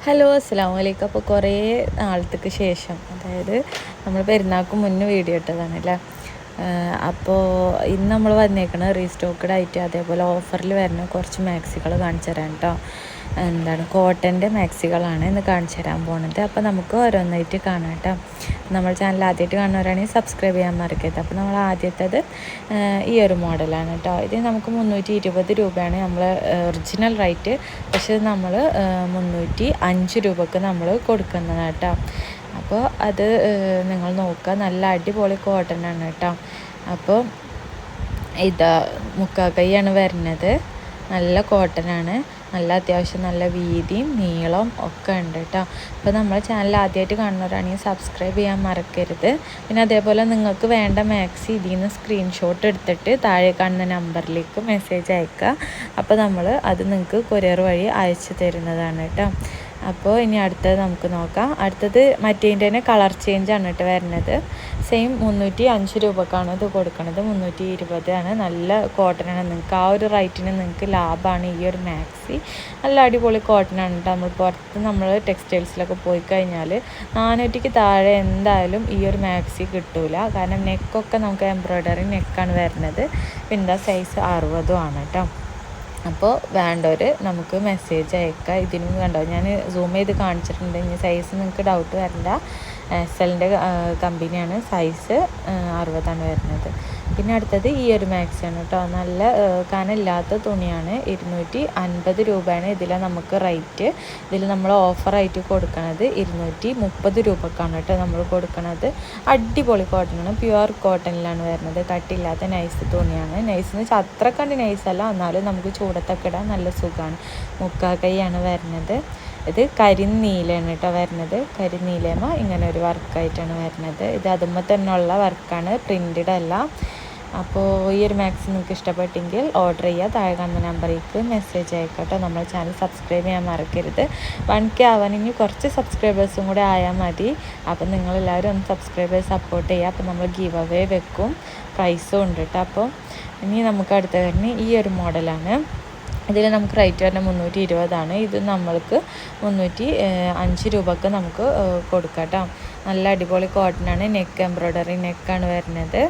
Hello അസ്സാം വലൈക്കും അപ്പോൾ കുറേ നാളത്തേക്ക് ശേഷം അതായത് നമ്മൾ പെരുന്നാൾക്ക് മുന്നേ വീഡിയോ ഇട്ടതാണ് അല്ലേ അപ്പോൾ ഇന്ന് നമ്മൾ വന്നേക്കണത് റീസ്റ്റോക്കഡ് ആയിട്ട് അതേപോലെ ഓഫറിൽ വരുന്ന കുറച്ച് മാക്സികൾ കാണിച്ചു തരാം കേട്ടോ. എന്താണ് കോട്ടന്റെ മാക്സികളാണ് ഇന്ന് കാണിച്ചു തരാൻ പോകുന്നത് അപ്പോൾ നമുക്ക് ഓരോന്നായിട്ട് കാണാം കേട്ടോ. നമ്മൾ ചാനൽ ആദ്യമായിട്ട് കാണുന്നവരാണെങ്കിൽ സബ്സ്ക്രൈബ് ചെയ്യാൻ മറക്കരുത്. അപ്പോൾ നമ്മൾ ആദ്യത്തേത് ഈ ഒരു മോഡലാണ് കേട്ടോ. ഇത് നമുക്ക് മുന്നൂറ്റി ഇരുപത് രൂപയാണ് നമ്മൾ ഒറിജിനൽ റേറ്റ് പക്ഷേ നമ്മൾ മുന്നൂറ്റി അഞ്ച് രൂപക്ക് നമ്മൾ കൊടുക്കുന്നതാണ് കേട്ടോ. അപ്പോൾ അത് നിങ്ങൾ നോക്കുക. നല്ല അടിപൊളി കോട്ടൺ ആണ് കേട്ടോ. അപ്പോൾ ഇതാ മുക്കാക്കൈയാണ് വരുന്നത്. നല്ല കോട്ടനാണ്. നല്ല അത്യാവശ്യം നല്ല വീതിയും നീളവും ഒക്കെ ഉണ്ട് കേട്ടോ അപ്പോൾ നമ്മളെ ചാനൽ ആദ്യമായിട്ട് കാണുന്നവരാണെങ്കിൽ സബ്സ്ക്രൈബ് ചെയ്യാൻ മറക്കരുത്. പിന്നെ അതേപോലെ നിങ്ങൾക്ക് വേണ്ട മാക്സി ഇതിൽ നിന്ന് സ്ക്രീൻഷോട്ട് എടുത്തിട്ട് താഴെ കാണുന്ന നമ്പറിലേക്ക് മെസ്സേജ് അയക്കുക. അപ്പോൾ നമ്മൾ അത് നിങ്ങൾക്ക് കൊറിയർ വഴി അയച്ചു തരുന്നതാണ് കേട്ടോ അപ്പോൾ ഇനി അടുത്തത് നമുക്ക് നോക്കാം. അടുത്തത് മറ്റേതിന്റെ തന്നെ കളർ ചേഞ്ച് ആണ് കേട്ടോ വരുന്നത്. സെയിം മുന്നൂറ്റി അഞ്ച് രൂപക്കാണ് ഇത് കൊടുക്കുന്നത് മുന്നൂറ്റി ഇരുപതാണ് നല്ല കോട്ടനാണ് നിങ്ങൾക്ക്. ആ ഒരു റൈറ്റിന് നിങ്ങൾക്ക് ലാഭമാണ് ഈ ഒരു മാക്സി നല്ല അടിപൊളി കോട്ടനാണ് കേട്ടോ. നമ്മൾ പുറത്ത് നമ്മൾ ടെക്സ്റ്റൈൽസിലൊക്കെ പോയി കഴിഞ്ഞാൽ നാനൂറ്റിക്ക് താഴെ എന്തായാലും ഈ ഒരു മാക്സി കിട്ടൂല. കാരണം നെക്കൊക്കെ നമുക്ക് എംബ്രോയ്ഡറി നെക്കാണ് വരുന്നത്. പിന്നെ സൈസ് അറുപതും ആണ് കേട്ടോ. അപ്പോൾ വേണ്ടവർ നമുക്ക് മെസ്സേജ് അയക്കുക ഇതിനും കണ്ടോ? ഞാൻ സൂം ചെയ്ത് കാണിച്ചിട്ടുണ്ട്. ഇനി സൈസ് നിങ്ങൾക്ക് ഡൗട്ട് വരണ്ട. എസ് എല്ലിന്റെ കമ്പനിയാണ് സൈസ് അറുപതാണ് വരുന്നത്. പിന്നെ അടുത്തത് ഈ ഒരു മാക്സിയാണ് കേട്ടോ നല്ല കനമില്ലാത്ത തുണിയാണ്. ഇരുന്നൂറ്റി അൻപത് രൂപയാണ് ഇതിൽ നമുക്ക് റേറ്റ്. ഇതിൽ നമ്മൾ ഓഫറായിട്ട് കൊടുക്കണത് ഇരുന്നൂറ്റി മുപ്പത് രൂപക്കാണ് കേട്ടോ നമ്മൾ കൊടുക്കണത്. അടിപൊളി കോട്ടനാണ് പ്യുവർ കോട്ടണിലാണ് വരുന്നത്. കട്ടില്ലാത്ത നൈസ് തുണിയാണ്. നൈസ് എന്ന് വെച്ചാൽ അത്ര കണ്ട് നൈസല്ല എന്നാലും നമുക്ക് ചൂടത്തൊക്കെ ഇടാൻ നല്ല സുഖമാണ് മുക്കാ കൈയാണ് വരുന്നത്. ഇത് കരിനീലയാണ് കേട്ടോ വരുന്നത്. കരിനീലമ ഇങ്ങനെ ഒരു വർക്കായിട്ടാണ് വരുന്നത്. ഇത് അതുമ്പോൾ തന്നെയുള്ള വർക്കാണ് പ്രിന്റഡ് അല്ല. അപ്പോൾ ഈ ഒരു മാക്സ് നിങ്ങൾക്ക് ഇഷ്ടപ്പെട്ടെങ്കിൽ ഓർഡർ ചെയ്യുക. താഴെ കാണുന്ന നമ്പറിലേക്ക് മെസ്സേജ് അയക്കട്ടോ. നമ്മുടെ ചാനൽ സബ്സ്ക്രൈബ് ചെയ്യാൻ മറക്കരുത്. വൺ കെ ആവാൻ ഇനി കുറച്ച് സബ്സ്ക്രൈബേഴ്സും കൂടെ ആയാൽ മതി. അപ്പം നിങ്ങളെല്ലാവരും ഒന്ന് സബ്സ്ക്രൈബേഴ്സ് സപ്പോർട്ട് ചെയ്യുക. അപ്പോൾ നമ്മൾ ഗീവ് അവേ വെക്കും. പ്രൈസും ഉണ്ട് കേട്ടോ അപ്പോൾ ഇനി നമുക്ക് അടുത്ത വരുന്ന ഈ ഒരു മോഡലാണ് ഇതിൽ നമുക്ക് റേറ്റ് വരുന്നത് മുന്നൂറ്റി ഇരുപതാണ് ഇത് നമ്മൾക്ക് മുന്നൂറ്റി അഞ്ച് രൂപക്ക് നമുക്ക് കൊടുക്കാം കേട്ടോ നല്ല അടിപൊളി കോട്ടനാണ് നെക്ക് എംബ്രോയ്ഡറി നെക്കാണ് വരുന്നത്.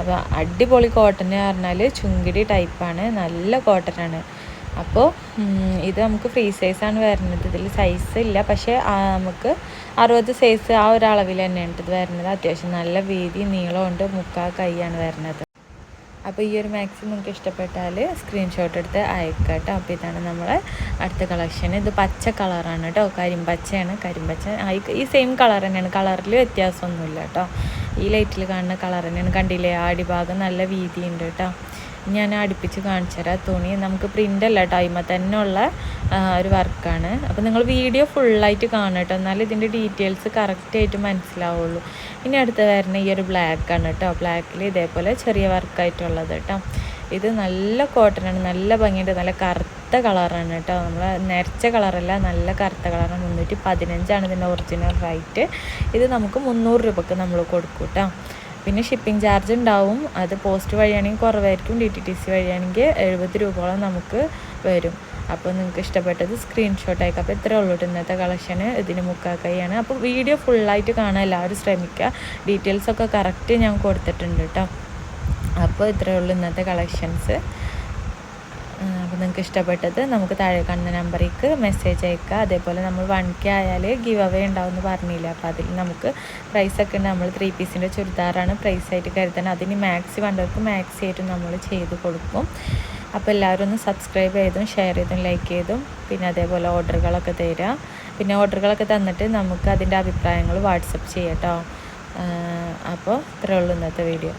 അപ്പോൾ അടിപൊളി കോട്ടൺ എന്ന് പറഞ്ഞാൽ ചുങ്കിടി ടൈപ്പാണ് നല്ല കോട്ടൺ ആണ്. അപ്പോൾ ഇത് നമുക്ക് ഫ്രീ സൈസാണ് വരുന്നത്. ഇതിൽ സൈസ് ഇല്ല. പക്ഷേ നമുക്ക് അറുപത് സൈസ് ആ ഒരു തന്നെയാണ് ഇത് വരുന്നത്. അത്യാവശ്യം നല്ല വീതി നീളമുണ്ട്. മുക്കാൽ കൈയാണ് വരുന്നത്. അപ്പോൾ ഈ ഒരു മാക്സി നിങ്ങൾക്ക് ഇഷ്ടപ്പെട്ടാൽ സ്ക്രീൻഷോട്ട് എടുത്ത് അയക്കുക കേട്ടോ അപ്പോൾ ഇതാണ് നമ്മളെ അടുത്ത കളക്ഷൻ ഇത് പച്ച കളറാണ് കേട്ടോ. കരിമ്പച്ചയാണ്. കരിമ്പച്ച ഈ സെയിം കളർ തന്നെയാണ്. കളറിൽ വ്യത്യാസമൊന്നുമില്ല കേട്ടോ. ഈ ലൈറ്റിൽ കാണുന്ന കളർ തന്നെയാണ്. കണ്ടില്ലേ? ആടിഭാഗം നല്ല വീതിയുണ്ട് കേട്ടോ. ഞാൻ അടുപ്പിച്ച് കാണിച്ചു തരാം. തുണി നമുക്ക് പ്രിന്റ് അല്ല ടൈമ തന്നെ ഉള്ള ഒരു വർക്കാണ്. അപ്പോൾ നിങ്ങൾ വീഡിയോ ഫുള്ളായിട്ട് കാണും കേട്ടോ. എന്നാലും ഇതിന്റെ ഡീറ്റെയിൽസ് കറക്റ്റായിട്ട് മനസ്സിലാവുള്ളൂ. ഇനി അടുത്ത് വരുന്ന ഈ ഒരു ബ്ലാക്കാണ് കേട്ടോ. ബ്ലാക്കിൽ ഇതേപോലെ ചെറിയ വർക്കായിട്ടുള്ളത് കേട്ടോ. ഇത് നല്ല കോട്ടനാണ് നല്ല ഭംഗിയുണ്ട്. നല്ല കറുത്ത കളറാണ് കേട്ടോ. നമ്മൾ നരച്ച കളറല്ല നല്ല കറുത്ത കളറാണ്. മുന്നൂറ്റി പതിനഞ്ചാണ് ഇതിന്റെ ഒറിജിനൽ റേറ്റ് ഇത് നമുക്ക് മുന്നൂറ് രൂപക്ക് നമ്മൾ കൊടുക്കും കേട്ടോ. പിന്നെ ഷിപ്പിംഗ് ചാർജ് ഉണ്ടാവും. അത് പോസ്റ്റ് വഴിയാണെങ്കിൽ കുറവായിരിക്കും. ഡി ടി ടി സി വഴിയാണെങ്കിൽ എഴുപത് രൂപയോളം നമുക്ക് വരും. അപ്പോൾ നിങ്ങൾക്ക് ഇഷ്ടപ്പെട്ടത് സ്ക്രീൻഷോട്ട് അയക്കാം. അപ്പോൾ ഇത്രേ ഉള്ളൂ ഇന്നത്തെ കളക്ഷന് ഇതിന് മുക്കാക്കൈയാണ് അപ്പോൾ വീഡിയോ ഫുള്ളായിട്ട് കാണാൻ എല്ലാവരും ശ്രമിക്കുക. ഡീറ്റെയിൽസൊക്കെ കറക്റ്റ് ഞാൻ കൊടുത്തിട്ടുണ്ട് കേട്ടോ. അപ്പോൾ ഇത്രയേ ഉള്ളൂ ഇന്നത്തെ കളക്ഷൻസ് അപ്പോൾ നിങ്ങൾക്ക് ഇഷ്ടപ്പെട്ടത് നമുക്ക് താഴെ കാണുന്ന നമ്പറിലേക്ക് മെസ്സേജ് അയക്കുക. അതേപോലെ നമ്മൾ വൺ കെ ആയാൽ ഗിവ് അവേ ഉണ്ടാവുമെന്ന് പറഞ്ഞില്ല അപ്പോൾ അതിൽ നമുക്ക് പ്രൈസൊക്കെ ഉണ്ട്. നമ്മൾ ത്രീ പീസിന്റെ ചുരിദാറാണ് പ്രൈസായിട്ട് കരുതണം അതിന് മാക്സി വേണ്ടവർക്ക് മാക്സി ആയിട്ടും നമ്മൾ ചെയ്ത് കൊടുക്കും. അപ്പോൾ എല്ലാവരും ഒന്ന് സബ്സ്ക്രൈബ് ചെയ്തും ഷെയർ ചെയ്തും ലൈക്ക് ചെയ്തും. പിന്നെ അതേപോലെ ഓർഡറുകളൊക്കെ തരിക പിന്നെ ഓർഡറുകളൊക്കെ തന്നിട്ട് നമുക്ക് അതിന്റെ അഭിപ്രായങ്ങൾ വാട്സപ്പ് ചെയ്യാം കേട്ടോ അപ്പോൾ ഇത്രയേ ഉള്ളൂ ഇന്നത്തെ വീഡിയോ